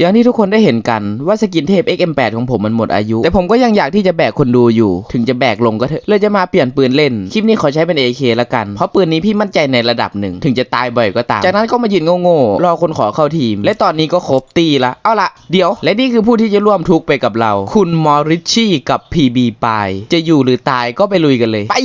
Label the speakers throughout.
Speaker 1: อย่างที่ทุกคนได้เห็นกันว่าสกินเทพ XM8 ของผมมันหมดอายุ แต่ผมก็ยังอยากที่จะแบกคนดูอยู่ ถึงจะแบกลงก็เถอะเลยจะมาเปลี่ยนปืนเล่น คลิปนี้ขอใช้เป็น AK ละกัน เพราะปืนนี้พี่มั่นใจในระดับหนึ่ง ถึงจะตายบ่อยก็ตาม จากนั้นก็มายืนโง่ๆรอคนขอเข้าทีม และตอนนี้ก็ครบตีละ เอาละเดี๋ยว และนี่คือผู้ที่จะร่วมทุกข์ไปกับเรา คุณมอริชชี่กับ PB ปายจะอยู่หรือตายก็ไปลุยกันเลย ไป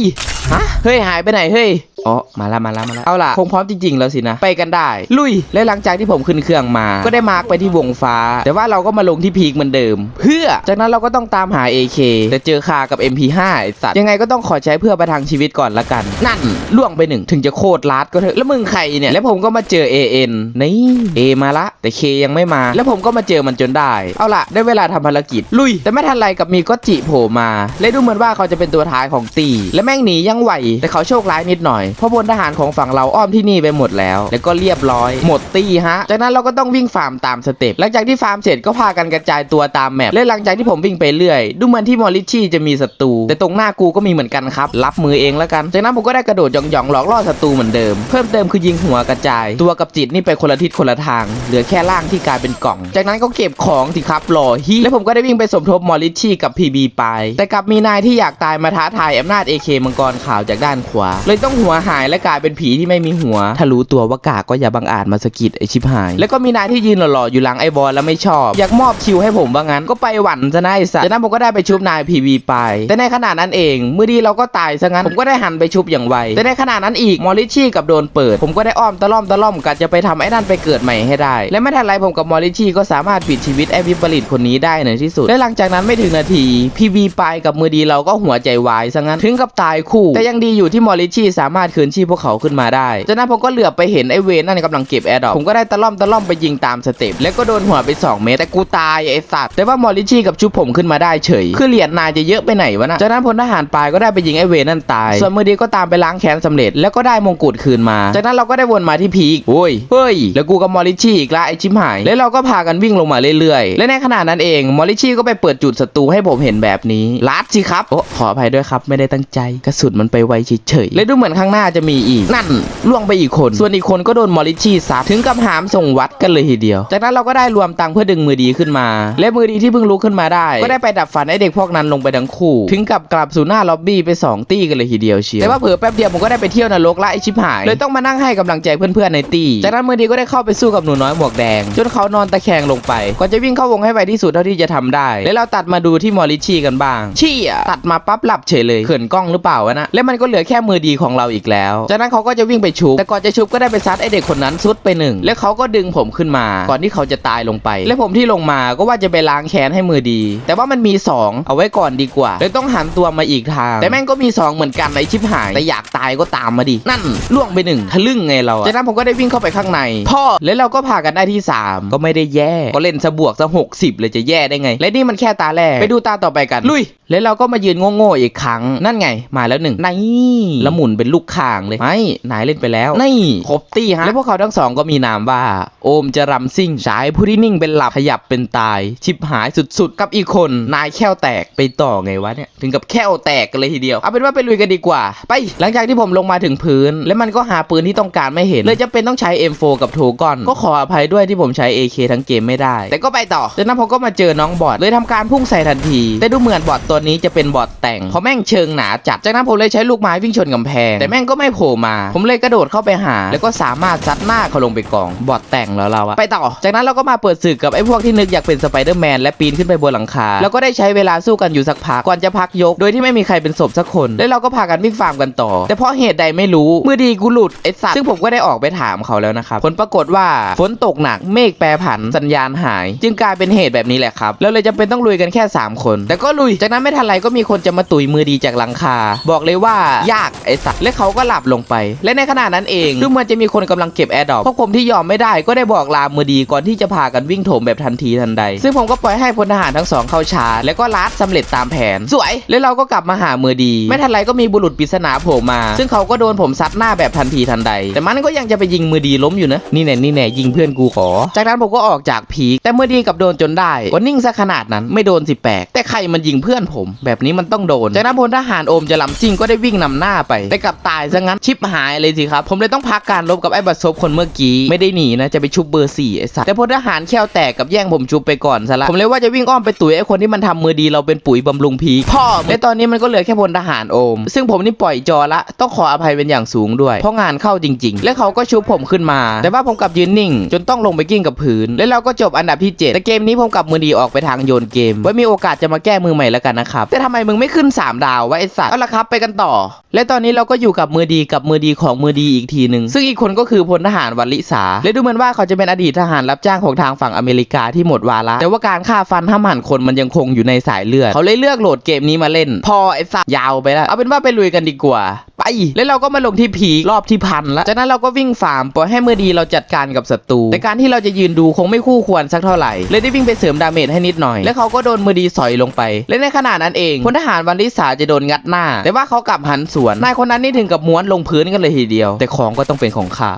Speaker 1: ฮะเฮ้ยหายไปไหนเฮ้ย อ๋อมาละมาละมาละเอาล่ะคงพร้อมจริงๆแล้วสินะ ไปกันได้ ลุย และหลังจากที่ผมขึ้นเครื่องมา ก็ได้มาร์กไปที่วงฟ้า แต่ว่าเราก็มาลงที่พีคเหมือนเดิม เพื่อ จากนั้นเราก็ต้องตามหา AK แต่เจอคากับ MP5 ไอ้สัตว์ยังไงก็ต้องขอใช้เพื่อประทังชีวิตก่อนละกัน นั่นล่วงไปหนึ่งถึงจะโคตรลัดก็เถอะแล้วมึงใครเนี่ยแล้วผมก็มาเจอ AN นี่ A มาละ แต่ K ยังไม่มา แล้วผมก็มาเจอมันจนได้ เอาล่ะ ได้เวลาทำภารกิจลุย แต่ไม่ทันไรกับมีก็จิโผล่มา และดูเหมือนว่าเขาจะเป็นตัวท้ายของตี และแม่งหนียังไหวแต่เขาโชคร้ายนิดหน่อยเพราะพลทหารของฝั่งเราอ้อมที่นี่ไปหมดแล้ว แล้วก็เรียบร้อย หมดตีฮะ จากนั้นเราก็ต้องวิ่งฟาร์มตามสเต็ปหลังจากที่ฟาร์มเสร็จก็พากันกระจายตัวตามแมปและหลังจากที่ผมวิ่งไปเรื่อย ดูเหมือนที่มอริชี่จะมีศัตรูแต่ตรงหน้ากูก็มีเหมือนกันครับ รับมือเองแล้วกันจากนั้นผมก็ได้กระโดดหยองๆหลอกล่อศัตรูเหมือนเดิม เพิ่มเติมคือยิงหัวกระจาย ตัวกับจิตนี่ไปคนละทิศคนละทาง เหลือแค่ร่างที่กลายเป็นกล่อง จากนั้นก็เก็บของสิครับรอฮีแล้วผมก็ได้วิ่งไปสมทบมอริชชี่กับ PB ไป แต่กลับมีนายที่อยากตายมาท้าทายอำนาจ AK มังกรขาวจากด้านขวา เลยต้องหัวหายและกลายเป็นผีที่ไม่มีหัว ถ้ารู้ตัวว่ากากก็อย่าบังอาจมาสะกิดไอชิบหาย แล้วก็มีนายที่ยืนหล่อๆอยู่หลังไอบอลแล้วไม่ชอบ อยากมอบคิวให้ผมว่างั้นก็ไปหวันซะนะไอสัตว์จากนั้นผมก็ได้ไปชุบนาย PB ไป แต่ในขณะนั้นเองมือดีเราก็ตายซะงั้นผมก็ได้หันไปชุบอย่างไว แต่ในขณะนั้นอีกมอริชชี่กับโดนเปิด ผมก็ได้อ้อมตะล่อมตะล่อมกัดจะไปทำไอ้นั่นไปเกิดใหม่ให้ได้ และไม่ทันไรผมกับมอริชชี่ก็สามารถปิดชีวิตไอ้วิปริตคนนี้ได้ในที่สุด และหลังจากนั้นไม่ถึงนาทีพีบีปายกับมือดีเราก็หัวใจวายซะงั้นถึงกับตายคู่ แต่ยังดีอยู่ที่มอริชชี่สามารถคืนชีพพวกเขาขึ้นมาได้จากนั้นผมก็เหลือบไปเห็นไอ้เวนนั่นกำลังเก็บแอร์ดรอปผมก็ได้ตะล่อมตะล่อมไปยิงตามสเต็ปแล้วก็โดนหัวไป 2 เมตรแต่กูตายไอ้สัตว์แต่ว่ามอริชี่กับชุบผมขึ้นมาได้เฉย คือเหรียญนายจะเยอะไปไหนวะนะจากนั้นพลทหารปลายก็ได้ไปยิงไอ้เวนนั่นตาย ส่วนมือดีก็ตามไปล้างแค้นสำเร็จแล้วก็ได้มงกุฎคืนมา จากนั้นเราก็ได้วนมาที่พีคโอ้ยเฮ้ยแล้วกูกับมอริชี่อีกละไอ้ชิมหายแล้วเราก็พากันวิ่งลงมาเรื่อยๆ และในขณะนั้นเองมอริชชี่ก็ไปเปิดจุดศัตรูให้ผมเห็นแบบนี้ลัดสิครับโอ้ขออภัยด้วยครับไม่ได้ตั้งใจกระสุนมันไปไวเฉยๆและดูเหมือนข้างหน้าจะมีอีก นั่นล่วงไปอีกคน ส่วนอีกคนก็โดนมอริชชี่ซัดถึงกับหามส่งวัดกันเลยทีเดียว จากนั้นเราก็ได้รวมตังค์เพื่อดึงมือดีขึ้นมา และมือดีที่เพิ่งลุกขึ้นมาได้ ก็ได้ไปดับฝันไอเด็กพวกนั้นลงไปทั้งคู่ ถึงกับกลับสู่หน้าล็อบบี้ไปสองตี้กันเลยทีเดียวเชียวแต่ว่าเผลอแป๊บเดียวผมก็ได้ไปเที่ยวนรกละไอชิบหายเลยต้องมานั่งให้กำลังใจเพื่อนๆในตี้จากนั้นมือดีก็ได้เข้าไปสู้กับหนูน้อยหมวกแดง จนเขานอนตะแคงลงไปก่อนจะวิ่งเข้าวงให้ไวที่สุดเท่าที่จะทำได้ แล้วเราตัดมาดูที่มอริชชี่กันบ้างชี่อะตัดมาปั๊บหลับเฉยเลยเขินกล้องหรือเปล่าวะนะและมันก็เหลือแค่มือดีของเราอีกแล้วจากนั้นเขาก็จะวิ่งไปชุบ แต่ก่อนจะชุบก็ได้ไปซัดไอเด็กคนนั้นซุดไปหนึ่ง แล้วเขาก็ดึงผมขึ้นมา ก่อนที่เขาจะตายลงไป และผมที่ลงมาก็ว่าจะไปล้างแค้นให้มือดี แต่ว่ามันมีสองเอาไว้ก่อนดีกว่าเลยต้องหันตัวมาอีกทาง แต่แม่งก็มีสองเหมือนกันไอชิบหาย แต่อยากตายก็ตามมาดิ นั่นล่วงไปหนึ่งทะลึ่งไงเราอะจากนั้นผมก็ได้วิ่งเข้าไปข้างใน พ่อ แล้วเราก็พากันได้ที่สามก็ไม่ได้แย่ ก็เล่นซะบวกซะหกสิบเลยจะแย่ได้ไง และนี่มันแค่ตาแรก ไปดูตาต่อไปกัน ลุย แล้วเราก็มายืนโง่ๆอีกครั้ง นั่นไง มาแล้วหนึ่งนี่แล้วหมุนเป็นลูกข่างเลย ไม่ นายเล่นไปแล้ว นี่ครบตี้ฮะ แล้วพวกเขาทั้งสองก็มีนามว่า โอมจะรำซิ่งสายผู้ที่นิ่งเป็นหลับขยับเป็นตาย ชิบหายสุดๆ กับอีกคน นายแค่วแตกไปต่อไงวะเนี่ย ถึงกับแค่วแตกกันเลยทีเดียว เอาเป็นว่าไปลุยกันดีกว่า ไป หลังจากที่ผมลงมาถึงพื้น แล้วมันก็หาปืนที่ต้องการไม่เห็น เลยจะเป็นต้องใช้ M4 กับโทกอน ก็ขออภัยด้วยที่ผมใช้ AK ทั้งเกมไม่ได้ แต่ก็ไปต่อจากนั้นผมก็มาเจอน้องบอทเลยทำการพุ่งใส่ทันที แต่ดูเหมือนบอทตัวนี้จะเป็นบอทแต่งเพราะแม่งเชิงหนาจัดจากนั้นผมเลยใช้ลูกไม้วิ่งชนกำแพงแต่แม่งก็ไม่โผล่มา ผมเลยกระโดดเข้าไปหา แล้วก็สามารถซัดหน้าเขาลงไปกอง บอทแต่งแล้วเราอะไปต่อ จากนั้นเราก็มาเปิดศึกกับไอ้พวกที่นึกอยากเป็นสไปเดอร์แมนและปีนขึ้นไปบนหลังคา แล้วก็ได้ใช้เวลาสู้กันอยู่สักพัก ก่อนจะพักยก โดยที่ไม่มีใครเป็นศพสักคน แล้วเราก็พากันวิ่งฟาร์มกันต่อ แต่เพราะเหตุใดไม่รู้ มือดีกูหลุดไอ้สัตว์ ซึ่งผมก็ได้ออกไปถามเขาแล้วนะครับ ผลปรากฏว่าฝนตกหนัก เมฆแปรผัน สัญญาณหาย จึงกลายเป็นเหตุแบบนี้แหละครับ แล้วเลยจำเป็นต้องลุยกันแค่ 3 คน แต่ก็ลุย จากนั้นไม่ทันไรก็มีคนจะมาตุยมือดีจากหลังคา บอกเลยว่ายากไอ้สัตว์ และเขาก็หลับลงไป และในขณะนั้นเองดูเหมือนจะมีคนกำลังเก็บแอร์ดอปพวกผมที่ยอมไม่ได้ก็ได้บอกลามือดีก่อนที่จะพากันวิ่งโถมแบบทันทีทันใด ซึ่งผมก็ปล่อยให้พลทหารทั้งสองเข้าชาร์จแล้วก็ลัดสำเร็จตามแผน สวย แล้วเราก็กลับมาหามือดี ไม่ทันไรก็มีบุรุษปริศนาโผล่มา ซึ่งเขาก็โดนผมซัดหน้าแบบทันทีทันใด แต่มันก็ยังจะไปยิงมือดีล้มอยู่นะนี่แน่นี่แน่ยิงเพื่อนกูขอ จากนั้นผมก็ออกจากพีคแต่มือดีกับโดนจนได้ก็นิ่งซะขนาดนั้นไม่โดนสิแปลกแต่ใครมันยิงเพื่อนผม แบบนี้มันต้องโดนจากนั้นพลทหารโอมจะลำซิ่งก็ได้วิ่งนำหน้าไป แต่กลับตายายซะงั้นชิปหายเลยสิครับ ผมเลยต้องพักการรบกับไอ้บัตซบคนเมื่อกี้ไม่ได้หนีนะจะไปชุบเบอร์สี่ไอ้สัตว์แต่พลทหารแควแตกกับแย่งผมชุบไปก่อนซะละผมเลยว่าจะวิ่งอ้อมไปตุ๋ยไอ้คนที่มันทำมือดีเราเป็นปุ๋ยบำรุงพีพ่อและตอนนี้มันก็เหลือแค่พลทหารโอม ซึ่งผมนี่ปล่อยจอละต้องขออภัยเป็นอย่างสูงด้วย เพราะงานเข้าจริง ๆ และเขาก็ชุบผมขึ้นมา แต่ว่าผมกลับยืนนิ่ง จนต้องลงไปกิ้งกับพื้น และเราก็จบอันดับที่ 7 แต่เกมนี้ผมกลับมือดีออกไปทางโยนเกมไว้มีโอกาสจะมาแก้มือใหม่แล้วกันนะครับแต่ทำไมมึงไม่ขึ้น 3 ดาววะไอสัตว์เอาละครับไปกันต่อ และตอนนี้เราก็อยู่กับมือดีกับมือดีของมือดีอีกทีหนึ่งซึ่งอีกคนก็คือพลทหารวัลลิสาและดูเหมือนว่าเขาจะเป็นอดีตทหารรับจ้างของทางฝั่งอเมริกาที่หมดวาระแต่ว่าการฆ่าฟันห้ามหันคนมันยังคงอยู่ในสายเลือดเขาเลยเลือกโหลดเกมนี้มาเล่น พอไอ้สัตว์ยาวไปแล้วเอาเป็นว่าไปลุยกันดีกว่าไปแล้วเราก็มาลงที่พีรอบที่พันแล้วจากนั้นเราก็วิ่งฟาร์มปล่อยให้มือดีเราจัดการกับศัตรูแต่การที่เราจะยืนดูคงไม่คู่ควรสักเท่าไหร่เลยได้วิ่งไปเสริมดาเมจให้นิดหน่อย และเขาก็โดนมือดีสอยลงไป และในขณะนั้นเองพลทหารวันลิสาจะโดนงัดหน้า แต่ว่าเขากลับหันสวนนายคนนั้นนี่ถึงกับม้วนลงพื้นกันเลยทีเดียว แต่ของก็ต้องเป็นของข้า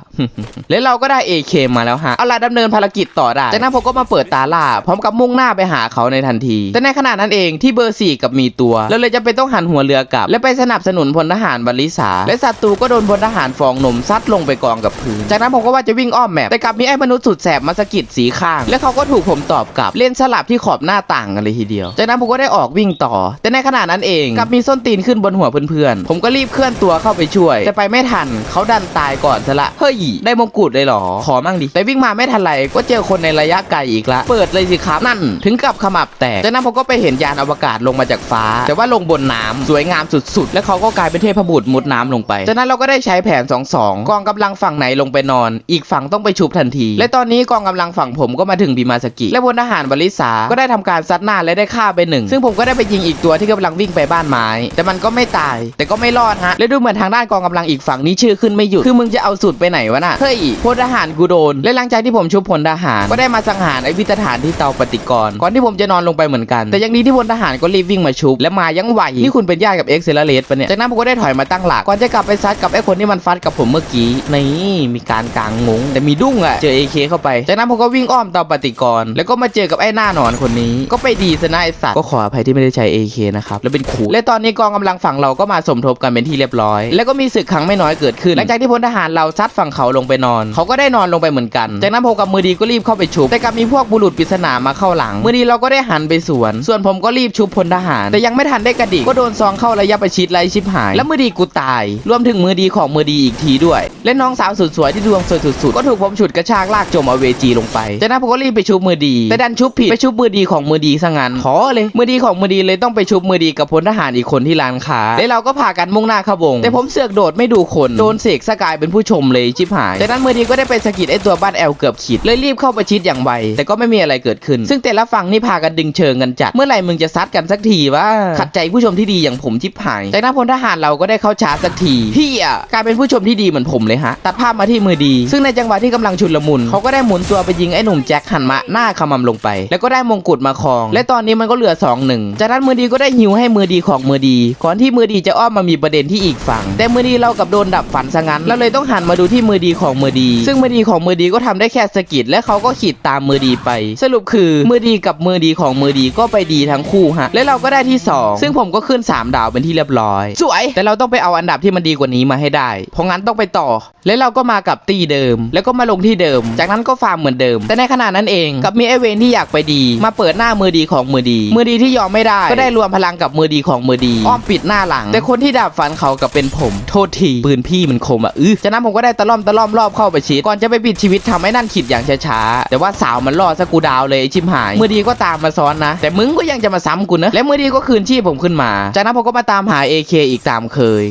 Speaker 1: และเราก็ได้ AK มาแล้วฮะเอาล่ะดำเนินภารกิจต่อได้จากนั้นผมก็มาเปิดตาล่าพร้อมกับมุ่งหน้าไปหาเขาในทันที แต่ในขณะนั้นเองที่เบอร์สี่กับมีตัวแล้วเลยจะเป็นต้องหันหัวเรือกลับ และไปสนับสนุนพลทหารบรรลิสา และศัตรูก็โดนพลทหารฟองนมซัดลงไปกองกับพื้น จากนั้นผมก็ว่าจะวิ่งอ้อมแมปแต่กลับมีไอ้มนุษย์สุดแสบมาสะกิดสีข้าง และเขาก็ถูกผมตอบกลับเล่นสลับที่ขอบหน้าต่างกันเลยทีเดียว จากนั้นผมก็ได้ออกวิ่งต่อ แต่ในขณะนั้นเองกลับมีส้นตีนขึ้นบนหัวเพื่อนๆ ผมก็รีบเคลื่อนตัวเข้าไปช่วย แต่ไปไม่ทันเขาดันตายก่อนซะละเฮ้ยได้มงกุฎเลยเหรอ ขอมั่งดิแต่วิ่งมาไม่ทันไรก็เจอคนในระยะไกลอีกละเปิดเลยสิครับนั่น ถึงกับขมับแตกจากนั้นผมก็ไปเห็นยานอวกาศลงมาจากฟ้า แต่ว่าลงบนน้ำสวยงามสุดๆ และเขาก็กลายเป็นเทพบุตรมุดน้ำลงไป จากนั้นเราก็ได้ใช้แผน2-2กองกำลังฝั่งไหนลงไปนอน อีกฝั่งต้องไปชุบทันที และตอนนี้กองกำลังฝั่งผมก็มาถึงบีมาสกิและพลทหารบริษาก็ได้ทำการซัดหน้าและได้ฆ่าไปหนึ่งซึ่งผมก็ได้ไปยิงอีกตัวที่กำลังวิ่งไปบ้านไม้ แต่มันก็ไม่ตาย แต่ก็ไม่รอดฮะและดูเหมือนทางด้านกองกำลังอีกฝั่งนี้ชื่อขึ้นไม่หยุดคือมึงจะเอาสุดไปไหนวะน่ะเฮ้ยพลทหารกูโดนและหลังจากที่ผมชุบพลทหารก็ได้มาสังหารไอ้วิทหารที่เตาปฏิกรณ์ก่อนที่ผมจะนอนลงไปเหมือนกัน แต่ยังดีที่พลทหารก็รีบวิ่งมาชุบและมายังไหวนี่คุณเป็นญาติกับเอ็กเซลเลสปะเนี่ยจากนั้นผมก็ได้ถอยมาตั้งหลักก่อนจะกลับไปซัดกับไอ้คนที่มันฟัดกับผมเมื่อกี้นี่มีการกลางงงแต่มีดุ้งอะเจอ AK เคเข้าไป จากนั้นผมก็วิ่งอ้อมเตาปฏิกร แล้วก็มาเจอกับไอ้หน้าหนอนคนนี้ ก็ไปดีซะนะไอ้สัตว์ก็ขออภัยที่ไม่ได้ใช้ AK นะครับแล้วเป็นขู่และตอนนี้กองกำลังฝั่งเราก็มาสมทบกันเป็นที่เรียบร้อย แล้วก็มีศึกครั้งไม่น้อยเกิดขึ้นหลังจากที่พลทหารเราซัดฝั่งเขาลงไปนอน เขาก็ได้นอนลงไปเหมือนกัน จากนั้นผมกับมือดีก็รีบเข้าไปชุบแต่กลับมีพวกบุรุษปริศนามาเข้าหลังมือดีเราก็ได้หันไปสวน ส่วนผมก็รีบชุบพลทหาร แต่ยังไม่ทันได้กระดิกก็โดนซองเข้าระยะประชิดไล่ชิบหาย แล้วมือดีกูตาย รวมถึงมือดีของมือดีอีกทีด้วย และน้องสาวสุดสวยที่ดวงสวยสุดๆ ก็ถูกผมฉุดกระชากลากจมเอาเวจีลงไปจากนั้นผมก็รีบไปชุบมือดี แต่ดันชุบผิดไปชุบมือดีของมือดีซะงั้นขอเลย มือดีของมือดีเลยต้องไปชุบมือดีกับพลทหารอีกคนที่ร้านค้าและเราก็พากันมุ่งหน้าข้าวงแต่ผมเสือกโดดไม่ดูคนโดนเสกสกายเป็นผู้ชมเลยชิบหายจากนั้นมือดีก็ได้ไปสะกิดไอ้ตัวบ้านแอลเกือบขีดเลยรีบเข้าประชิดอย่างไวแต่ก็ไม่มีอะไรเกิดขึ้น ซึ่งแต่ละฝั่งนี่พากันดึงเชิงกันจัดเมื่อไหร่มึงจะซัดกันสักทีวะขัดใจผู้ชมที่ดีอย่างผมชิบหายจากนั้นพลทหารเราก็ได้เข้าชาสักทีพี่อะกลายเป็นผู้ชมที่ดีเหมือนผมเลยฮะ ตัดภาพมาที่มือดี ซึ่งในจังหวะที่กำลังชุนละมุนเขาก็ได้หมุนตัวไปยิงไอ้หนุ่มแจ็คหันมะหน้าขมำลงไป แล้วก็ได้มงกุฎมาครอง และตอนนี้มันก็เหลือ2อหนึ่งจากนั้นมือดีก็ได้ฮิวให้มือดีของมือดี ก่อนที่มือดีจะอ้อมมามีประเด็นที่อีกฝั่ง แต่มือดีเรากับโดนดับฝันซะงั้นเราเลยต้องหันมาดูที่มือดีของมือดี ซึ่งมือดีของมือดีก็ทำได้แค่สะกิดและเขาก็ขีดตามมือดีไป สรุปคือมือดีกับมือดีของมือดีก็ไปดีทั้งคู่ฮะและเราก็ได้ที่สองซึ่งผมก็ขึ้นสามดาวเป็นที่เรียบร้อย สวย แต่เราต้องไปเอาอันดับที่มันดีกว่านี้มาให้ได้ เพราะงั้นต้องไปต่อ และเราก็มากับตีเดิม แล้วก็มาลงที่เดิม จากนั้นก็ฟาร์มเหมือนเดิม แต่ในขณะนั้นเองกับมีไอเวนที่อยากไปดี มาเปิดหน้ามือดีของมือดี มือดีที่ยอมไม่ได้ ก็ได้รวมพลังกับมือดีของมือดีอ้อมปิดหน้าหลัง แต่คนที่ดาบฟันเขากับเป็นผม โทษทีปืนพี่มันคมอะอื้อจากนั้นผมก็ได้ตะล่อมตะล่อมรอบเข้าไปชิดก่อนจะไปปิดชีวิตทำให้นั่นขีดอย่างช้าๆแต่ว่าสาวมันล่อสกูดาวเลยไอชิมหาย มือดีก็ตามมาซ้อนนะ แต่มึงก็ยังจะมาซ้ำกูนะและมือดีก็คืนชีพผมขึ้นมา จากนั้นผมก็มาตามหา AK อีกตามเคย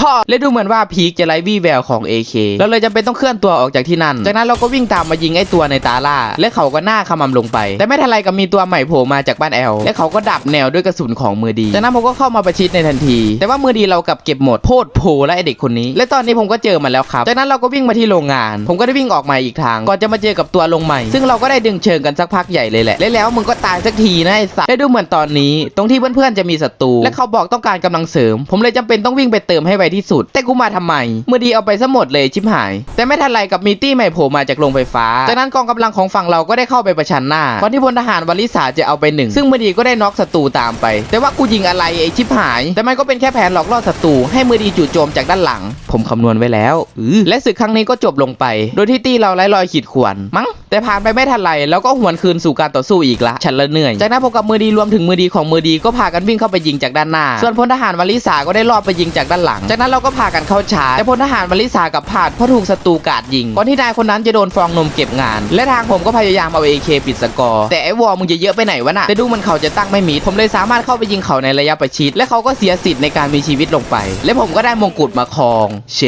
Speaker 1: พ่อและดูเหมือนว่าพีคจะไร้วี่แววของ AK เราเลยจำเป็นต้องเคลื่อนตัวออกจากที่นั่น จากนั้นเราก็วิ่งตามมายิงไอ้ตัวในตาล่า และเขาก็หน้าขมำลงไป แต่ไม่ทันไรก็มีตัวใหม่โผล่มาจากบ้านแอล และเขาก็ดับแนวด้วยกระสุนของมือดี จากนั้นผมก็เข้ามาประชิดในทันที แต่ว่ามือดีเรากลับเก็บหมดโพดโผและไอเด็กคนนี้ และตอนนี้ผมก็เจอมันแล้วครับ จากนั้นเราก็วิ่งมาที่โรงงาน ผมก็ได้วิ่งออกมาอีกทาง ก่อนจะมาเจอกับตัวลงใหม่ ซึ่งเราก็ได้ดึงเชิงกันสักพักใหญ่เลยแหละ และแล้วมึงก็ตายสักทีนะไอ้สัสและดูเหมือนตอนนี้ ตรงที่เพื่อนๆจะมีศัตรู และเขาบอกต้องการกำลังเสริม ผมเลยจำเป็นต้องวิ่งไปเติมให้ไวที่สุด แต่กูมาทำไมมือดีเอาไปซะหมดเลยชิบหาย แต่ไม่ทันไรกับมีตี้ใหม่โผล่มาจากโรงไฟฟ้า จากนั้นกองกำลังของฝั่งเราก็ได้เข้าไปประชันหน้าก่อนที่พลทหารวลิสาจะเอาไปหนึ่งซึ่งมือดีก็ได้น็อกศัตรูตามไป แต่ว่ากูยิงอะไรไอชิบหาย แต่มันก็เป็นแค่แผนหลอกล่อศัตรูให้มือดีจู่โจมจากด้านหลัง ผมคำนวณไว้แล้วอและศึกครั้งนี้ก็จบลงไป โดยที่ตี้เราไร้รอยขีดข่วนมั้ง แต่ผ่านไปไม่ทันไรแล้วก็หวนคืนสู่การต่อสู้อีกละฉันละเหนื่อย จากนั้นผมกับมือดีรวมถึงมือดีของมือดีก็พากันวิ่งเข้าไปยิงจากด้านหน้า ส่วนพลทหารวลิสาก็ได้ลอบไปยิงจากด้านหลัง จากนั้นเราก็พากันเข้าชาร์จแต่พลทหารวลิสากับพลาดเพราะถูกศัตรูกาดยิงก่อนที่นายคนนั้นจะโดนฟองนมเก็บงาน และทางผมก็พยายามเอา AK ปิดสกอร์แต่ไอ้วอลมึงจะเยอะไปไหนวะน่ะแต่ดูมันเขาจะตั้งไม่มิดผมเลยสามารถเข้าไปยิงเขาในระยะประชิด และเขาก็เสียสิทธิ์ในการมีชีวิตลงไป และผมก็ได้มงกุฎมาครอง เช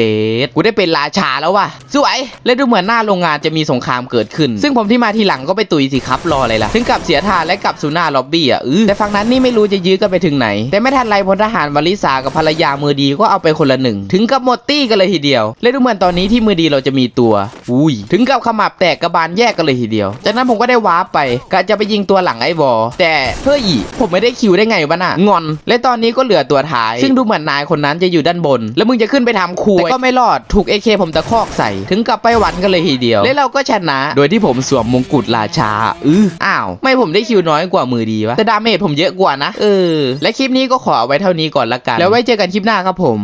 Speaker 1: ดกูได้เป็นราชาแล้วว่ะสวยและดูเหมือนหน้าโรงงานจะมีสงครามเกิดขึ้นซึ่งผมที่มาทีหลังก็ไปตุยสิครับรออะไรล่ะถึงกับเสียท่าและกับสู่หน้าล็อบบี้อะเออแต่ฝั่งนั้นนี่ไม่รู้จะยื้อกันไปถึงไหน แต่ไม่ทันไรพลทหารวลิสากับภรรยามือดีก็เอาไปคนละหนึ่ง ถึงกับหมดตี้กันเลยทีเดียว และดูเหมือนตอนนี้ที่มือดีเราจะมีตัวอุ้ยถึงกับขมับแตกกระบาลแยกกันเลยทีเดียว จากนั้นผมก็ได้วาร์ปไปกะจะไปยิงตัวหลังไอ้วอแต่เฮ้ยผมไม่ได้คิวได้ไงวะน่ะงอน และตอนนี้ก็เหลือตัวท้าย ซึ่งดูเหมือนนายคนนั้นจะอยู่ด้านบน แล้วมึงจะขึ้นไปทำคูแต่ก็ไม่รอดถูก AK ผมตะคอกใส่ ถึงกับไปหวันกันเลยทีเดียว และเราก็ชนะ โดยที่ผมสวมมงกุฎราชาอืออ้าวไม่ผมได้คิวน้อยกว่ามือดีวะแต่ดาเมจผมเยอะกว่านะเออและคลิปนี้ก็ขอเอาไว้เท่านี้ก่อนละกัน แล้วไว้เจอกันคลิปหน้าครับผม